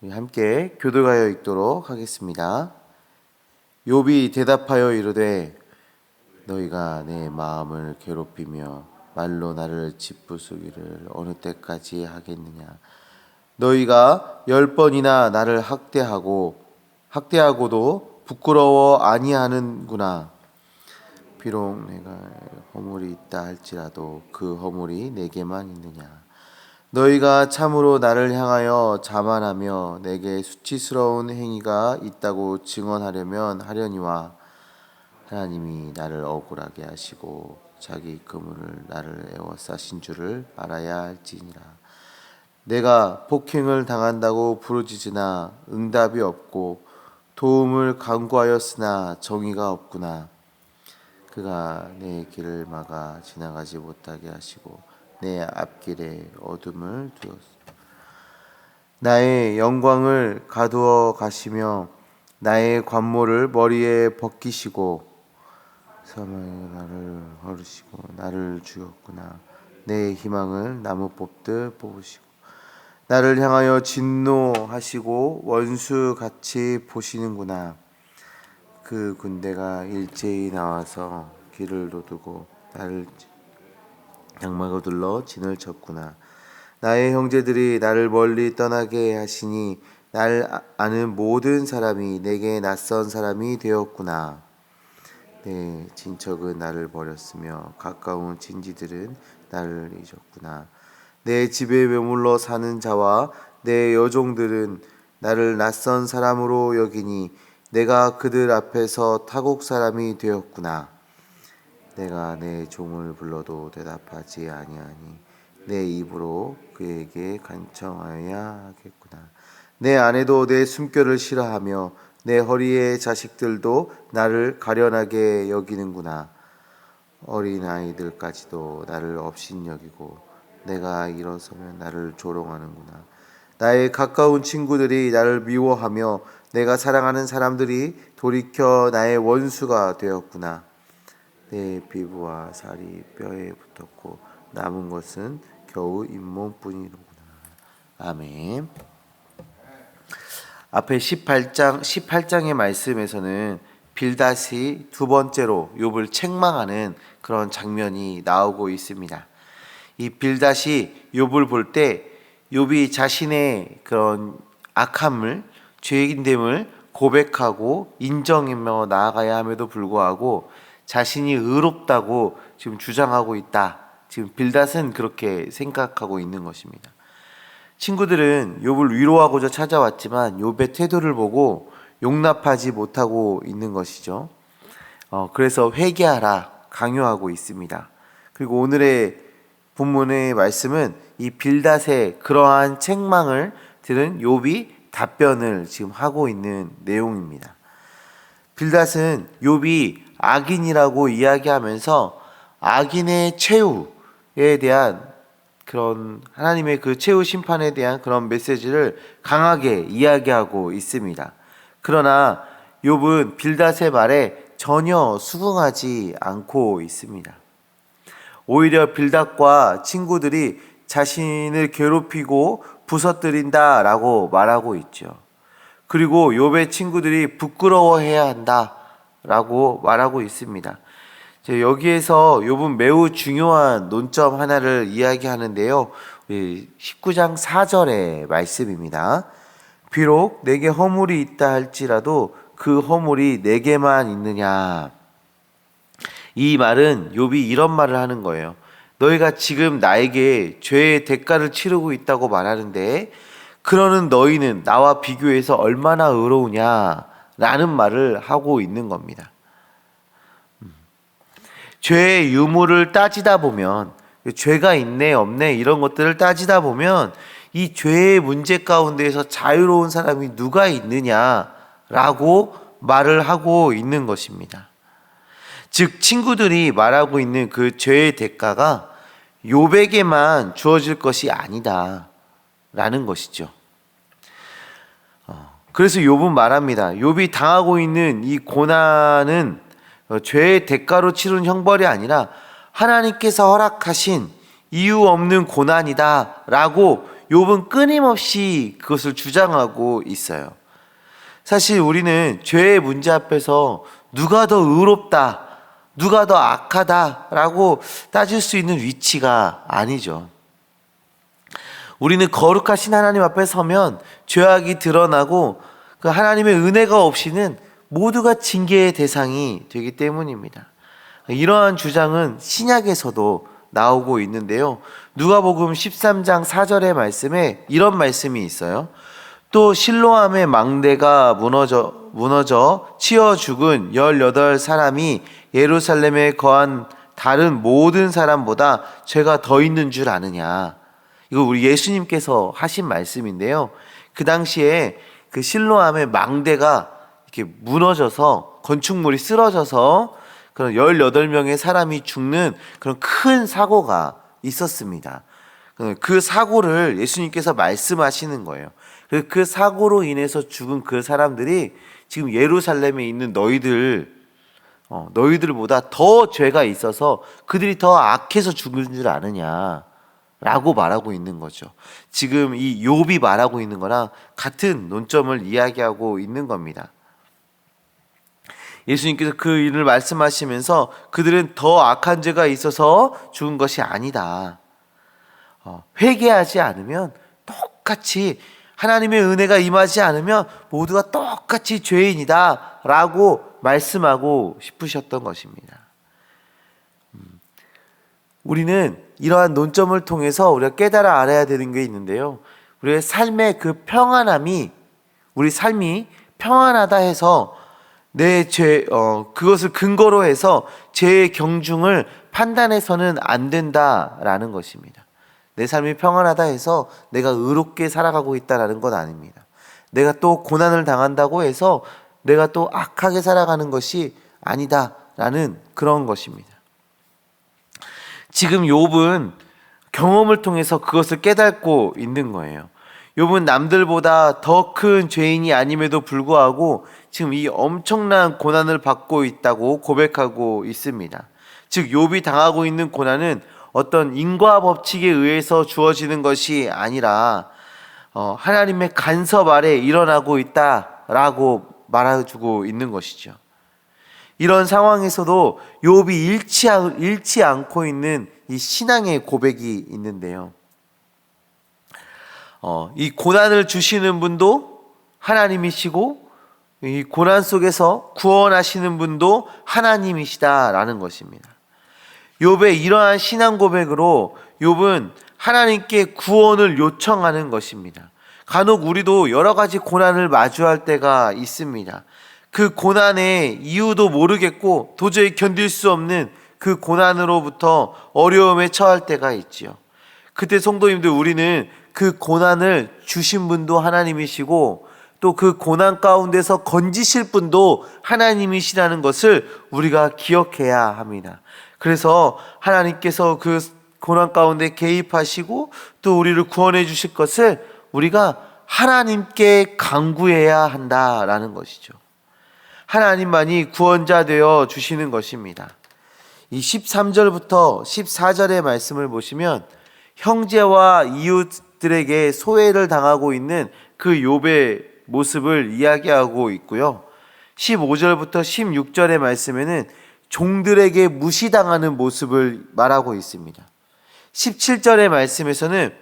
함께 교도하여 읽도록 하겠습니다. 욥이 대답하여 이르되 너희가 내 마음을 괴롭히며 말로 나를 짓부수기를 어느 때까지 하겠느냐? 너희가 열 번이나 나를 학대하고 학대하고도 부끄러워 아니하는구나. 비록 내가 허물이 있다 할지라도 그 허물이 내게만 있느냐 너희가 참으로 나를 향하여 자만하며 내게 수치스러운 행위가 있다고 증언하려면 하려니와 하나님이 나를 억울하게 하시고 자기 그물을 나를 에워싸신 줄을 알아야 할지니라. 내가 폭행을 당한다고 부르짖으나 응답이 없고 도움을 간구하였으나 정의가 없구나. 그가 내 길을 막아 지나가지 못하게 하시고 내 앞길에 어둠을 두었소. 나의 영광을 가두어 가시며 나의 관모를 머리에 벗기시고 사마에 나를 허르시고 나를 죽였구나. 내 희망을 나무 뽑듯 뽑으시고 나를 향하여 진노하시고 원수 같이 보시는구나. 그 군대가 일제히 나와서 길을 도두고 나를 장막을 둘러 진을 쳤구나. 나의 형제들이 나를 멀리 떠나게 하시니 날 아- 아는 모든 사람이 내게 낯선 사람이 되었구나. 내 친척은 나를 버렸으며 가까운 친지들은 나를 잊었구나. 내 집에 머물러 사는 자와 내 여종들은 나를 낯선 사람으로 여기니 내가 그들 앞에서 타국 사람이 되었구나. 내가 내 종을 불러도 대답하지 아니하니 내 입으로 그에게 간청하여야 하겠구나. 내 아내도 내 숨결을 싫어하며 내 허리의 자식들도 나를 가련하게 여기는구나. 어린 아이들까지도 나를 업신여기고 내가 일어서면 나를 조롱하는구나. 나의 가까운 친구들이 나를 미워하며 내가 사랑하는 사람들이 돌이켜 나의 원수가 되었구나. 내 피부와 살이 뼈에 붙었고 남은 것은 겨우 잇몸뿐이로구나. 아멘. 앞에 18장 18장의 말씀에서는 빌닷이 두 번째로 욥을 책망하는 그런 장면이 나오고 있습니다. 이 빌닷이 욥을 볼 때 욥이 자신의 그런 악함을 죄인됨을 고백하고 인정하며 나아가야 함에도 불구하고 자신이 의롭다고 지금 주장하고 있다. 지금 빌닷은 그렇게 생각하고 있는 것입니다. 친구들은 욥을 위로하고자 찾아왔지만 욥의 태도를 보고 용납하지 못하고 있는 것이죠. 어, 그래서 회개하라 강요하고 있습니다. 그리고 오늘의 본문의 말씀은 이 빌닷의 그러한 책망을 들은 욥이 답변을 지금 하고 있는 내용입니다. 빌닷은 욥이 악인이라고 이야기하면서 악인의 최후에 대한 그런 하나님의 그 최후 심판에 대한 그런 메시지를 강하게 이야기하고 있습니다. 그러나 욥은 빌닷의 말에 전혀 수긍하지 않고 있습니다. 오히려 빌닷과 친구들이 자신을 괴롭히고 부서뜨린다라고 말하고 있죠. 그리고 욥의 친구들이 부끄러워해야 한다 라고 말하고 있습니다. 여기에서 욥은 매우 중요한 논점 하나를 이야기하는데요. 19장 4절의 말씀입니다. 비록 내게 허물이 있다 할지라도 그 허물이 내게만 있느냐. 이 말은 욥이 이런 말을 하는 거예요. 너희가 지금 나에게 죄의 대가를 치르고 있다고 말하는데 그러는 너희는 나와 비교해서 얼마나 의로우냐 라는 말을 하고 있는 겁니다. 음. 죄의 유무를 따지다 보면 죄가 있네 없네 이런 것들을 따지다 보면 이 죄의 문제 가운데에서 자유로운 사람이 누가 있느냐라고 말을 하고 있는 것입니다. 즉 친구들이 말하고 있는 그 죄의 대가가 요백에만 주어질 것이 아니다라는 것이죠. 어, 그래서 욥은 말합니다. 욥이 당하고 있는 이 고난은 어, 죄의 대가로 치른 형벌이 아니라 하나님께서 허락하신 이유 없는 고난이다라고 욥은 끊임없이 그것을 주장하고 있어요. 사실 우리는 죄의 문제 앞에서 누가 더 의롭다, 누가 더 악하다라고 따질 수 있는 위치가 아니죠. 우리는 거룩하신 하나님 앞에 서면 죄악이 드러나고 그 하나님의 은혜가 없이는 모두가 징계의 대상이 되기 때문입니다. 이러한 주장은 신약에서도 나오고 있는데요. 누가복음 13장 4절의 말씀에 이런 말씀이 있어요. 또 실로암의 망대가 무너져 무너져 치어 죽은 18사람이 예루살렘에 거한 다른 모든 사람보다 죄가 더 있는 줄 아느냐. 이거 우리 예수님께서 하신 말씀인데요. 그 당시에 그 실로암의 망대가 이렇게 무너져서 건축물이 쓰러져서 그런 18명의 사람이 죽는 그런 큰 사고가 있었습니다. 그 사고를 예수님께서 말씀하시는 거예요. 그 사고로 인해서 죽은 그 사람들이 지금 예루살렘에 있는 너희들, 어, 너희들보다 더 죄가 있어서 그들이 더 악해서 죽은 줄 아느냐. 라고 말하고 있는 거죠. 지금 이 욥이 말하고 있는 거랑 같은 논점을 이야기하고 있는 겁니다. 예수님께서 그 일을 말씀하시면서 그들은 더 악한 죄가 있어서 죽은 것이 아니다. 어, 회개하지 않으면 똑같이 하나님의 은혜가 임하지 않으면 모두가 똑같이 죄인이다. 라고 말씀하고 싶으셨던 것입니다. 음, 우리는 이러한 논점을 통해서 우리가 깨달아 알아야 되는 게 있는데요. 우리의 삶의 그 평안함이 우리 삶이 평안하다 해서 내 죄, 어, 그것을 근거로 해서 죄의 경중을 판단해서는 안 된다라는 것입니다. 내 삶이 평안하다 해서 내가 의롭게 살아가고 있다라는 건 아닙니다. 내가 또 고난을 당한다고 해서 내가 또 악하게 살아가는 것이 아니다라는 그런 것입니다. 지금 욥은 경험을 통해서 그것을 깨닫고 있는 거예요. 욥은 남들보다 더 큰 죄인이 아님에도 불구하고 지금 이 엄청난 고난을 받고 있다고 고백하고 있습니다. 즉 욥이 당하고 있는 고난은 어떤 인과 법칙에 의해서 주어지는 것이 아니라 어, 하나님의 간섭 아래 일어나고 있다라고 말해주고 있는 것이죠. 이런 상황에서도 욥이 잃지, 잃지 않고 있는 이 신앙의 고백이 있는데요. 어, 이 고난을 주시는 분도 하나님이시고 이 고난 속에서 구원하시는 분도 하나님이시다라는 것입니다. 욥의 이러한 신앙 고백으로 욥은 하나님께 구원을 요청하는 것입니다. 간혹 우리도 여러 가지 고난을 마주할 때가 있습니다. 그 고난의 이유도 모르겠고 도저히 견딜 수 없는 그 고난으로부터 어려움에 처할 때가 있지요. 그때 성도님들 우리는 그 고난을 주신 분도 하나님이시고 또 그 고난 가운데서 건지실 분도 하나님이시라는 것을 우리가 기억해야 합니다. 그래서 하나님께서 그 고난 가운데 개입하시고 또 우리를 구원해 주실 것을 우리가 하나님께 강구해야 한다라는 것이죠. 하나님만이 구원자 되어 주시는 것입니다. 이 13절부터 14절의 말씀을 보시면 형제와 이웃들에게 소외를 당하고 있는 그 욥의 모습을 이야기하고 있고요. 15절부터 16절의 말씀에는 종들에게 무시당하는 모습을 말하고 있습니다. 17절의 말씀에서는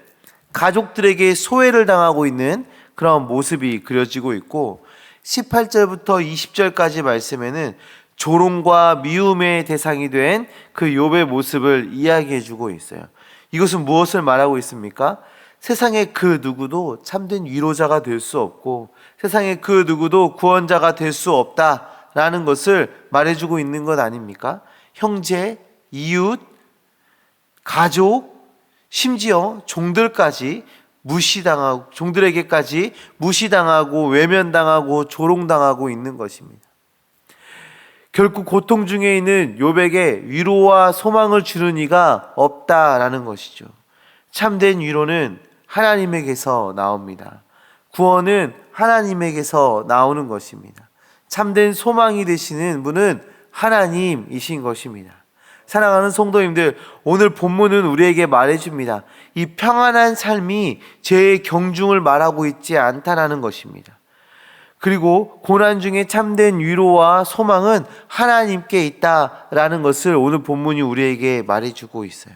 가족들에게 소외를 당하고 있는 그런 모습이 그려지고 있고 18절부터 20절까지 말씀에는 조롱과 미움의 대상이 된 그 욥의 모습을 이야기해 주고 있어요. 이것은 무엇을 말하고 있습니까? 세상의 그 누구도 참된 위로자가 될 수 없고 세상의 그 누구도 구원자가 될 수 없다라는 것을 말해 주고 있는 것 아닙니까? 형제, 이웃, 가족, 심지어 종들까지 무시당하고 종들에게까지 무시당하고 외면당하고 조롱당하고 있는 것입니다. 결국 고통 중에 있는 요백에 위로와 소망을 주는 이가 없다라는 것이죠. 참된 위로는 하나님에게서 나옵니다. 구원은 하나님에게서 나오는 것입니다. 참된 소망이 되시는 분은 하나님이신 것입니다. 사랑하는 성도님들, 오늘 본문은 우리에게 말해줍니다. 이 평안한 삶이 죄의 경중을 말하고 있지 않다라는 것입니다. 그리고 고난 중에 참된 위로와 소망은 하나님께 있다라는 것을 오늘 본문이 우리에게 말해주고 있어요.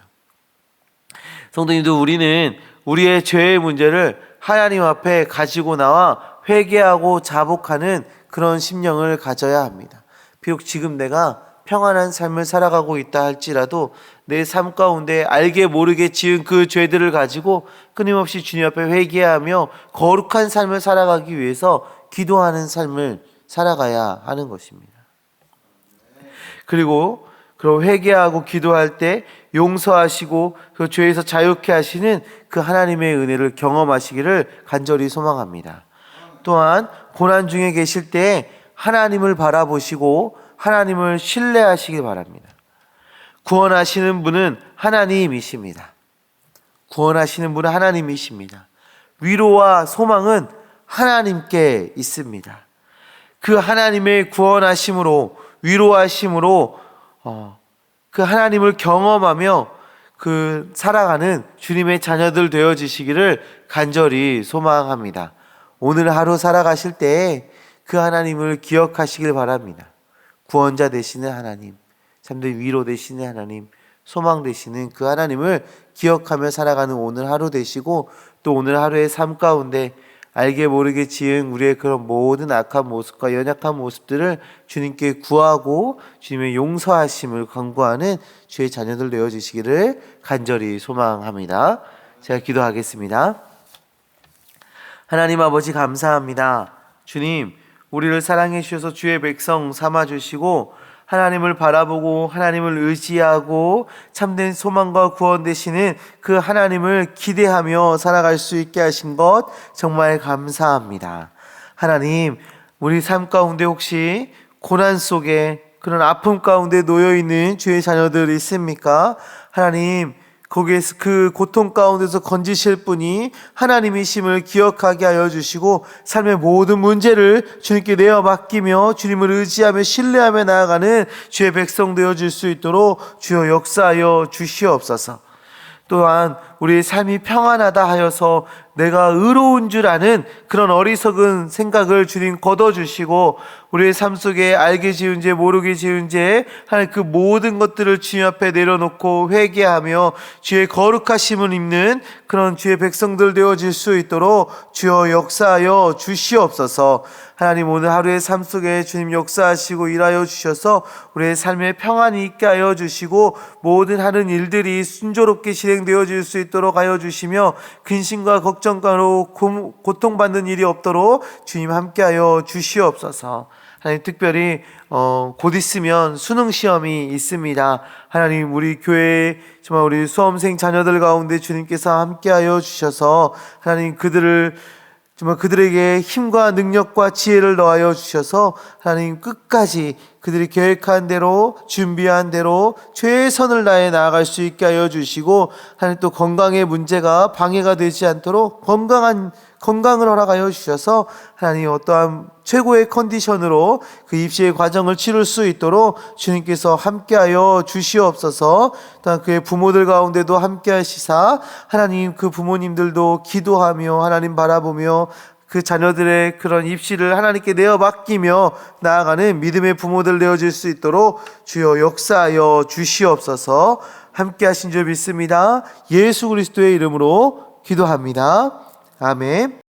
성도님들, 우리는 우리의 죄의 문제를 하나님 앞에 가지고 나와 회개하고 자복하는 그런 심령을 가져야 합니다. 비록 지금 내가 평안한 삶을 살아가고 있다 할지라도 내 삶 가운데 알게 모르게 지은 그 죄들을 가지고 끊임없이 주님 앞에 회개하며 거룩한 삶을 살아가기 위해서 기도하는 삶을 살아가야 하는 것입니다. 그리고 그럼 회개하고 기도할 때 용서하시고 그 죄에서 자유케 하시는 그 하나님의 은혜를 경험하시기를 간절히 소망합니다. 또한 고난 중에 계실 때 하나님을 바라보시고 하나님을 신뢰하시기 바랍니다. 구원하시는 분은 하나님이십니다. 구원하시는 분은 하나님이십니다. 위로와 소망은 하나님께 있습니다. 그 하나님의 구원하심으로 위로하심으로 어, 그 하나님을 경험하며 그 살아가는 주님의 자녀들 되어지시기를 간절히 소망합니다. 오늘 하루 살아가실 때 그 하나님을 기억하시길 바랍니다. 구원자 되시는 하나님, 참된 위로 되시는 하나님, 소망 되시는 그 하나님을 기억하며 살아가는 오늘 하루 되시고 또 오늘 하루의 삶 가운데 알게 모르게 지은 우리의 그런 모든 악한 모습과 연약한 모습들을 주님께 구하고 주님의 용서하심을 강구하는 주의 자녀들 되어 주시기를 간절히 소망합니다. 제가 기도하겠습니다. 하나님 아버지 감사합니다. 주님, 우리를 사랑해 주셔서 주의 백성 삼아 주시고 하나님을 바라보고 하나님을 의지하고 참된 소망과 구원 되시는 그 하나님을 기대하며 살아갈 수 있게 하신 것 정말 감사합니다. 하나님, 우리 삶 가운데 혹시 고난 속에 그런 아픔 가운데 놓여 있는 주의 자녀들 있습니까? 하나님, 거기에서 그 고통 가운데서 건지실 분이 하나님이심을 기억하게 하여 주시고 삶의 모든 문제를 주님께 내어 맡기며 주님을 의지하며 신뢰하며 나아가는 주의 백성 되어 줄 수 있도록 주여 역사하여 주시옵소서. 또한 우리의 삶이 평안하다 하여서 내가 의로운 줄 아는 그런 어리석은 생각을 주님 걷어주시고 우리의 삶 속에 알게 지은 죄 모르게 지은 죄 하는 그 모든 것들을 주님 앞에 내려놓고 회개하며 주의 거룩하심을 입는 그런 주의 백성들 되어질 수 있도록 주여 역사하여 주시옵소서. 하나님 오늘 하루의 삶 속에 주님 역사하시고 일하여 주셔서 우리의 삶에 평안이 있게 하여 주시고 모든 하는 일들이 순조롭게 진행되어질 수 있도록 하여 주시며 근심과 걱정가로 고통받는 일이 없도록 주님 함께하여 주시옵소서. 하나님 특별히 어, 곧 있으면 수능 시험이 있습니다. 하나님 우리 교회 정말 우리 수험생 자녀들 가운데 주님께서 함께하여 주셔서 하나님 그들을 정말 그들에게 힘과 능력과 지혜를 더하여 주셔서 하나님 끝까지 그들이 계획한 대로 준비한 대로 최선을 다해 나아갈 수 있게 하여 주시고 하나님 또 건강의 문제가 방해가 되지 않도록 건강한 건강을 허락하여 주셔서 하나님 어떠한 최고의 컨디션으로 그 입시의 과정을 치를 수 있도록 주님께서 함께하여 주시옵소서. 또한 그의 부모들 가운데도 함께하시사 하나님 그 부모님들도 기도하며 하나님 바라보며 그 자녀들의 그런 입시를 하나님께 내어 맡기며 나아가는 믿음의 부모들 되어질 수 있도록 주여 역사하여 주시옵소서. 함께 하신 줄 믿습니다. 예수 그리스도의 이름으로 기도합니다. 아멘.